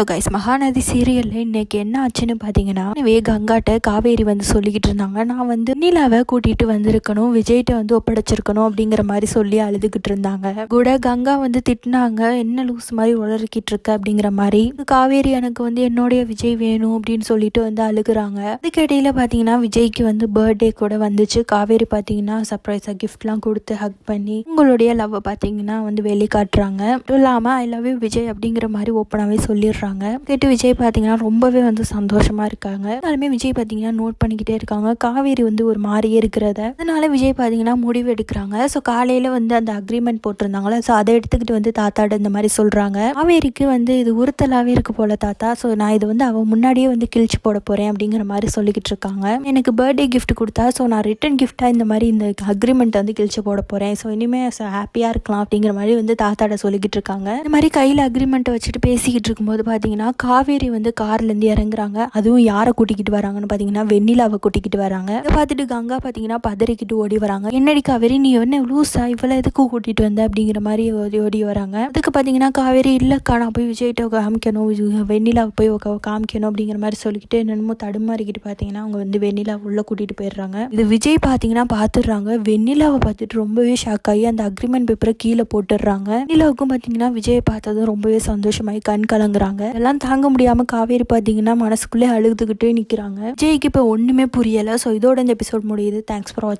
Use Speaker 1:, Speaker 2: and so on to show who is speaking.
Speaker 1: Hello guys Mahanadi சீரியலில் இன்னைக்கு என்ன ஆச்சுன்னு பார்த்தீங்கன்னா வே கங்காட்ட காவேரி வந்து சொல்லிக்கிட்டு இருந்தாங்க. நான் வந்து நீலாவை கூட்டிகிட்டு வந்திருக்கணும் விஜய்கிட்ட வந்து ஒப்படைச்சிருக்கணும் அப்படிங்கிற மாதிரி சொல்லி அழுதுகிட்டு இருந்தாங்க. கூட கங்கா வந்து திட்டினாங்க என்ன லூஸ் மாதிரி உளறிக்கிட்டு இருக்க? அப்படிங்கிற மாதிரி. காவேரி எனக்கு வந்து என்னுடைய விஜய் வேணும் அப்படின்னு சொல்லிட்டு வந்து அழுகுறாங்க. அதுக்கிடையில் பார்த்தீங்கன்னா விஜய்க்கு வந்து பர்த்டே கூட வந்துச்சு. காவேரி பார்த்தீங்கன்னா சர்ப்ரைஸாக கிஃப்ட்லாம் கொடுத்து ஹக் பண்ணி உங்களுடைய லவ் பார்த்தீங்கன்னா வந்து வெளிக்காட்டுறாங்க. மட்டும் இல்லாமல் ஐ லவ் யூ விஜய் அப்படிங்கிற மாதிரி ஓப்பனாகவே சொல்லிடுறாங்க. கேட்டு விஜய் பார்த்தீங்கன்னா ரொம்பவே வந்து சந்தோஷமா இருக்காங்க. எல்லாருமே விஜய் பார்த்தீங்கன்னா நோட் பண்ணிக்கிட்டே இருக்காங்க. காவேரி வந்து ஒரு மாதிரியே இருக்கிறத. அதனால விஜய் பார்த்தீங்கன்னா முடிவு எடுக்கிறாங்க. ஸோ காலையில் வந்து அந்த அக்ரிமெண்ட் போட்டிருந்தாங்களே ஸோ அதை எடுத்துக்கிட்டு வந்து தாத்தாட்ட இந்த மாதிரி சொல்கிறாங்க காவேரிக்கு வந்து இது உறுத்தலாகவே இருக்கு போல தாத்தா. ஸோ நான் இது வந்து அவன் முன்னாடியே வந்து கிழிச்சு போட போகிறேன் அப்படிங்கிற மாதிரி சொல்லிக்கிட்டு இருக்காங்க. எனக்கு பர்த்டே கிஃப்ட் கொடுத்தா ஸோ நான் ரிட்டன் கிஃப்டாக இந்த மாதிரி இந்த அக்ரிமெண்ட் வந்து கிழிச்சு போட போகிறேன் ஸோ இனிமேல் ஹாப்பியாக இருக்கலாம் அப்படிங்கிற மாதிரி வந்து தாத்தாட்ட சொல்லிக்கிட்டு இருக்காங்க. இந்த மாதிரி கையில் அக்ரிமெண்ட்டை வச்சுட்டு பேசிக்கிட்டு இருக்கும்போது பார்த்தீங்கன்னா காவேரி வந்து கார்லேருந்து இறங்குறாங்க. அதுவும் யாரை கூட்டிக்கிட்டு வராங்கன்னு பார்த்தீங்கன்னா வெண்ணிலாவை கூட்டிக்கிட்டு வராங்க. இதை பார்த்துட்டு கங்கா பார்த்தீங்கன்னா பதறிக்கிட்டு ஓடி வராங்க. என்னடி காவேரி நீ என்ன லூஸா இவ்வளோ எதுக்கு கூட்டிகிட்டு வந்த? அப்படிங்கிற மாதிரி ஓடி ஓடி வராங்க. அதுக்கு பார்த்தீங்கன்னா காவேரி இல்லைக்கா நான் போய் விஜய்கிட்ட காமிக்கணும் வெண்ணிலாவை போய் காமிக்கணும் அப்படிங்கிற மாதிரி சொல்லிக்கிட்டு என்னென்னமோ தடுமாறிக்கிட்டு பார்த்தீங்கன்னா அவங்க வந்து வெண்ணிலா உள்ளே கூட்டிகிட்டு போயிடுறாங்க. இது விஜய் பார்த்தீங்கன்னா பார்த்துடுறாங்க. வெண்ணிலாவை பார்த்துட்டு ரொம்பவே ஷாக் ஆகி அந்த அக்ரிமெண்ட் பேப்பரை கீழே போட்டுடுறாங்க. வெண்ணிலாவுக்கும் பார்த்தீங்கன்னா விஜயை பார்த்ததும் ரொம்பவே சந்தோஷமாகி கண் கலங்குறாங்க. எல்லாம் தாங்க முடியாம காவேரி பார்த்தீங்கன்னா மனசுக்குள்ளே அழுதுகிட்டே நிற்கிறாங்க விஜய்க்கு இப்போ ஒன்றுமே புரியல. ஸோ இதோட இந்த எபிசோட் முடியுது. Thanks for watch